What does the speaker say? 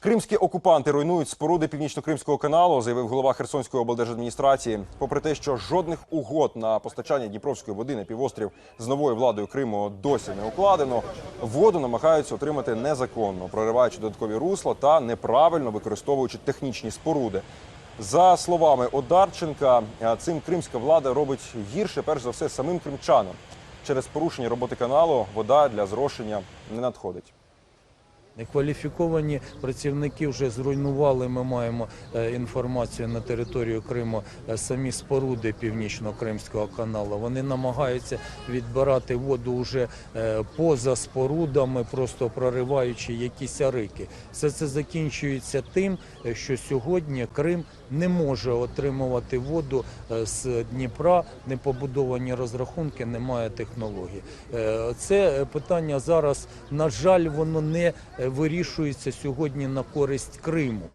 Кримські окупанти руйнують споруди північно-кримського каналу, заявив голова Херсонської облдержадміністрації. Попри те, що жодних угод на постачання Дніпровської води на півострів з новою владою Криму досі не укладено, воду намагаються отримати незаконно, прориваючи додаткові русла та неправильно використовуючи технічні споруди. За словами Одарченка, цим кримська влада робить гірше, перш за все, самим кримчанам. Через порушення роботи каналу вода для зрошення не надходить. Некваліфіковані працівники вже зруйнували. Ми маємо е, інформацію на територію Криму е, самі споруди північно-кримського каналу. Вони намагаються відбирати воду вже е, поза спорудами, просто прориваючи якісь арики. Все це закінчується тим, що сьогодні Крим не може отримувати воду з Дніпра, не побудовані розрахунки, немає технологій. Е, Це питання зараз, на жаль, воно не вирішується сьогодні на користь Криму.